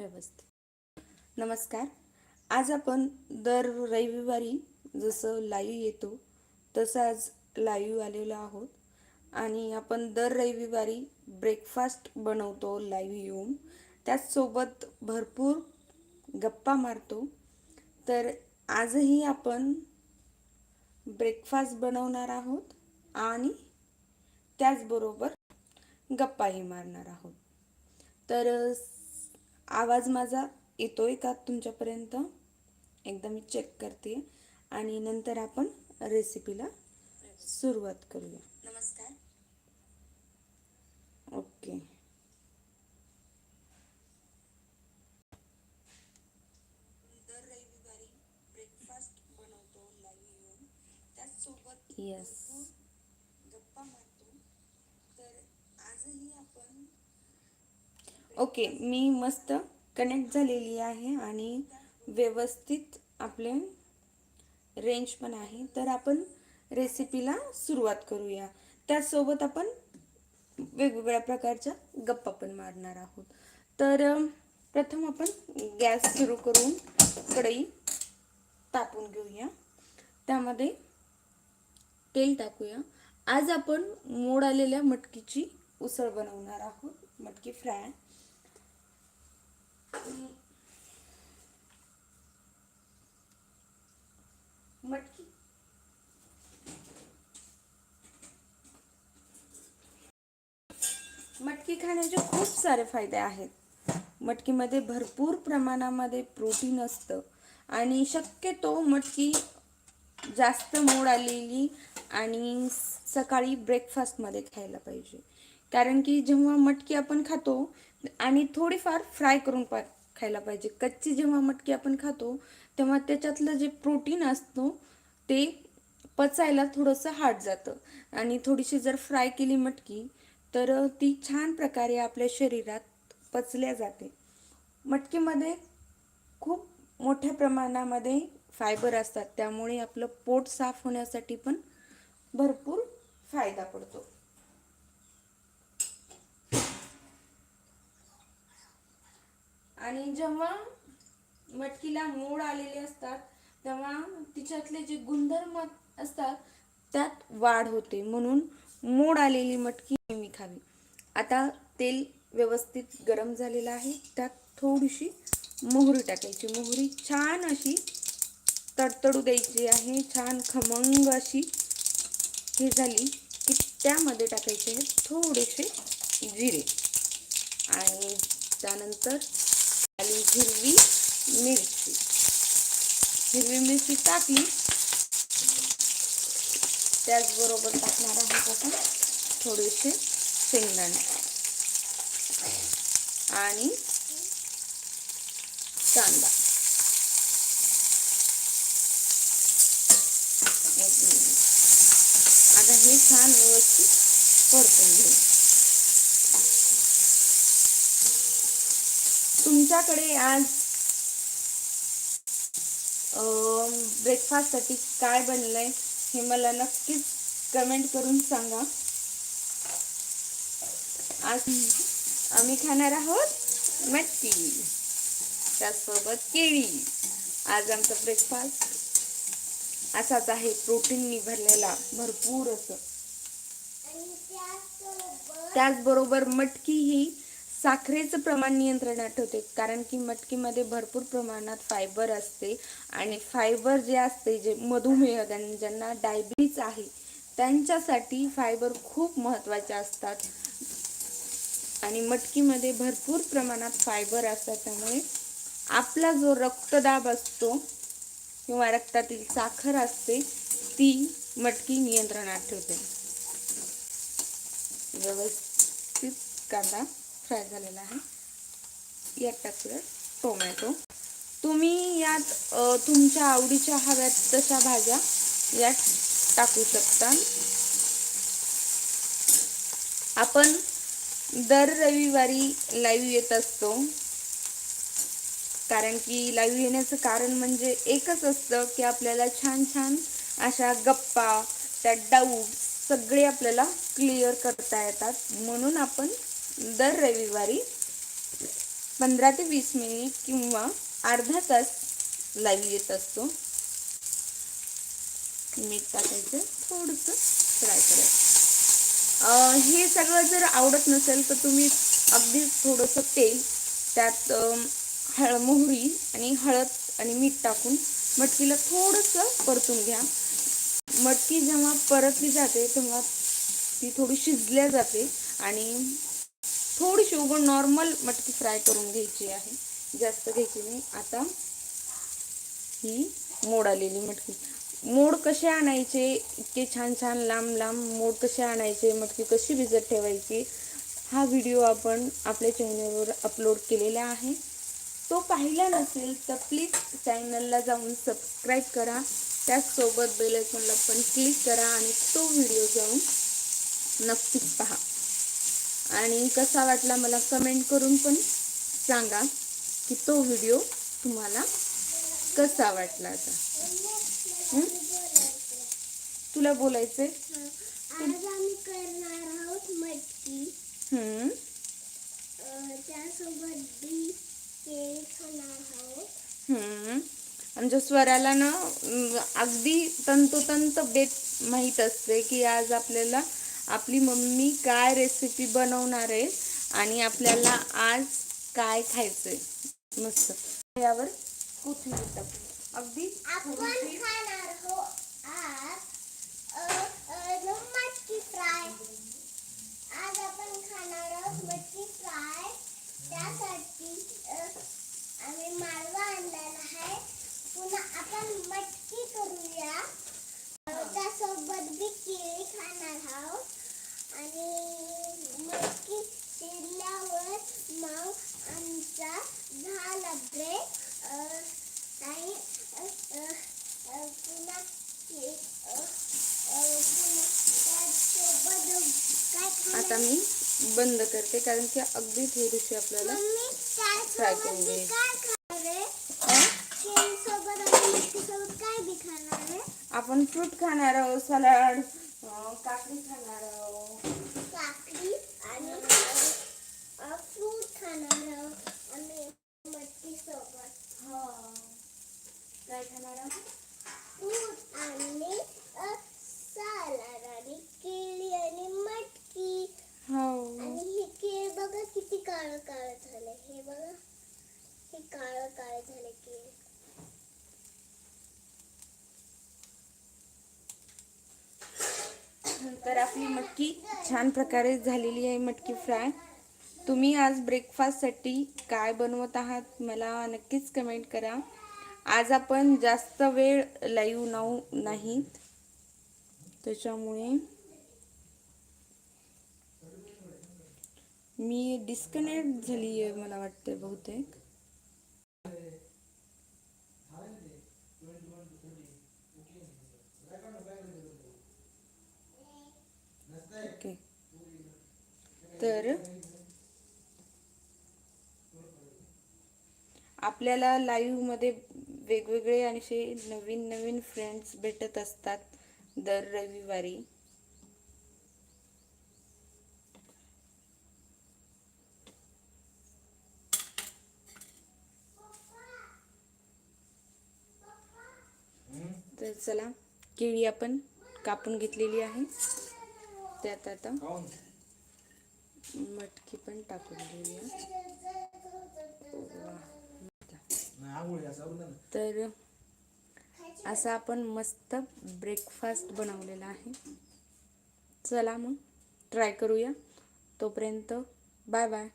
व्यवस्थित. नमस्कार. आज आपण दर रविवारी जसं लाईव्ह येतो तसं आज लाईव्ह आलेलो आहोत. आणि आपण दर रविवारी ब्रेकफास्ट बनवतो लाईव्ह येऊन. त्याचसोबत भरपूर गप्पा मारतो. तर आजही आपण ब्रेकफास्ट बनवणार आहोत आणि त्याचबरोबर गप्पाही मारणार आहोत. तर आवाज माझा येतोय का तुमच्यापर्यंत? एकदा मी चेक करते. आणि नंतर आपण रेसिपीला सुरुवात करूया. नमस्कार. ओके येस गप्पा मारतो तर आजही आपण ओके मी मस्त कनेक्ट झालेली आहे आणि व्यवस्थित आपले रेंज पण आहे. तर आपण रेसिपीला सुरुवात करूया. त्यासोबत आपण वेगवेगळ्या प्रकारच्या गप्पा पण मारणार आहोत. तर प्रथम आपण गॅस सुरू करून कढई तापून घेऊया. त्यामध्ये तेल टाकूया. आज आपण मोड आलेल्या मटकीची उसळ बनवणार आहोत. मटकी फ्राय. मटकी. मटकी खाण्याचे खूप सारे फायदे आहेत. मटकीमध्ये भरपूर प्रमाणामध्ये प्रोटीन असतं आणि शक्यतो मटकी जास्त मोड आलेली आणि सकाळी ब्रेकफास्टमध्ये खायला पाहिजे. कारण की जेव्हा मटकी आपण खातो आणि थोडीफार फ्राय करून पा खायला पाहिजे. कच्ची जेव्हा मटकी आपण खातो तेव्हा त्याच्यातलं जे प्रोटीन असतो ते पचायला थोडंसं हार्ड जातं. आणि थोडीशी जर फ्राय केली मटकी तर ती छान प्रकारे आपल्या शरीरात पचल्या जाते. मटकीमध्ये खूप मोठ्या प्रमाणामध्ये फायबर असतात त्यामुळे आपलं पोट साफ होण्यासाठी पण भरपूर फायदा पडतो. आणि जेव्हा मटकीला मोड आलेले असतात तेव्हा तिच्यातले जे गुणधर्म असतात त्यात वाढ होते. म्हणून मोड आलेली मटकी नेहमी खावी. आता तेल व्यवस्थित गरम झालेलं आहे. त्यात थोडीशी मोहरी टाकायची. मोहरी छान अशी तडतडू द्यायची आहे. छान खमंग अशी हे झाली की त्यामध्ये टाकायचे आहेत थोडेसे जिरे. आणि त्यानंतर आणि हिरवी मिरची. हिरवी मिरची टाकली. त्याचबरोबर टाकणार आहोत आपण थोडेसे शेंगदाणे. आणि कांदा. आता हे छान व्यवस्थित परतून घेऊ. तुमच्याकडे आज ब्रेकफास्टसाठी काय बनलंय हे मला नक्कीच कमेंट करून सांगा. आज आम्ही खाणार आहोत मटकी त्याचसोबत केळी. आज आमचा ब्रेकफास्ट असाच आहे प्रोटीननी भरलेला भरपूर असं. त्याचबरोबर मटकी ही साखरेचं प्रमाण नियंत्रणात ठेवते कारण की मटकीमध्ये भरपूर प्रमाणात फायबर असते आणि फायबर जे असते जे मधुमेह ज्यांना डायबिटीज आहे त्यांच्यासाठी फायबर खूप महत्त्वाचे असतात. आणि मटकीमध्ये भरपूर प्रमाणात फायबर असतात त्यामुळे आपला जो रक्तदाब असतो किंवा रक्तातील साखर असते ती मटकी नियंत्रणात ठेवते. व्यवस्थित कांदा फ्राय झालेला आहे. यात टाकूया टोमॅटो. तुम्ही यात तुमच्या आवडीच्या हव्यात तशा भाज्या यात टाकू शकता. आपण दर रविवारी लाईव्ह येत असतो. कारण की लाईव्ह येण्याचं कारण म्हणजे एकच असतं की आपल्याला छान छान अशा गप्पा त्या डाऊट सगळे आपल्याला क्लिअर करता येतात. म्हणून आपण दर रविवारी पंधरा ते वीस मिनिट किंवा अर्धा तास लाईव्ह येत असतो. मीठ टाकायचं थोडंसं फ्राय करायचं. हे सगळं जर आवडत नसेल तर तुम्ही अगदी थोडंसं तेल त्यात हळ मोहरी आणि हळद आणि मीठ टाकून मटकीला थोडंसं परतून घ्या. मटकी जेव्हा परतली जाते तेव्हा ती थोडी शिजल्या जाते आणि थोडीशी उघड नॉर्मल मटकी फ्राय करून घ्यायची आहे. जास्त घ्यायची नाही. आता ही मोड आलेली मटकी. मोड कसे आणायचे? इतके छान छान लांब लांब मोड कसे आणायचे? मटकी कशी भिजत ठेवायची? हा व्हिडिओ आपण आपल्या चॅनलवर अपलोड केलेला आहे. तो पाहिला नसेल तर प्लीज चॅनलला जाऊन सबस्क्राईब करा. त्याचसोबत बेलायकॉनला पण क्लिक करा आणि तो व्हिडिओ जाऊन नक्कीच पहा. आणि कसा वाटला मला कमेंट करून पण सांगा की तो व्हिडिओ तुम्हाला कसा वाटला आता. हं? तुला बोलायचंय? आज आम्ही करणार आहोत मटकी. हम्म अं, त्यासोबत बी केळी खाणार आहोत. हम्म. आमच्या स्वराला ना अगदी तंतोतंत बेत माहीत असते की आज आपल्याला आपली मम्मी काय रेसिपी बनवणार आहे आणि आपल्याला आज काय खायचंय? मस्त. यावर कोथिंबीर टाकू अगदी आहे. अं, त्यासोबत बी केळी खाणार आहोत. आणि मटकी शिरल्यावर मग आमचा झाला ब्रेक आणि पुन्हा आता मी बंद करते कारण की अगदी थोडीशी आपल्याला फ्राय करून घे. काय बी खाणार? आपण फ्रूट खाणार आहोत सलाड काकडी खाणार आहोत. काकडी आणि फ्रूट खाणार आहोत. आणि मटकीसोबत काय खाणार आहोत? फ्रूट आणि सलाड आणि केळी आणि मटकी हो आणि हे केळ बघा किती काळ काळ झाले हे बघा हे काळ काळ झाले केळ तर आपली मटकी छान प्रकारे झालेली आहे मटकी फ्राय. तुम्ही आज ब्रेकफास्टसाठी काय बनवत आहात मला नक्कीच कमेंट करा. आज आपण जास्त वेळ लाईव्ह नाऊ नाहीत त्याच्यामुळे मी डिस्कनेक्ट झाली आहे मला वाटते बहुतेक ओके तर आपल्याला लाईव्हमध्ये वेगवेगळे आणि असे नवीन नवीन फ्रेंड्स भेटत असतात दर रविवारी. तर चला केळी आपण कापून घेतलेली आहे. त्यात आता मटकी पण टाकून घेऊया. तर असा आपण मस्त ब्रेकफास्ट बनवलेला आहे. चला मग ट्राय करूया. तोपर्यंत बाय बाय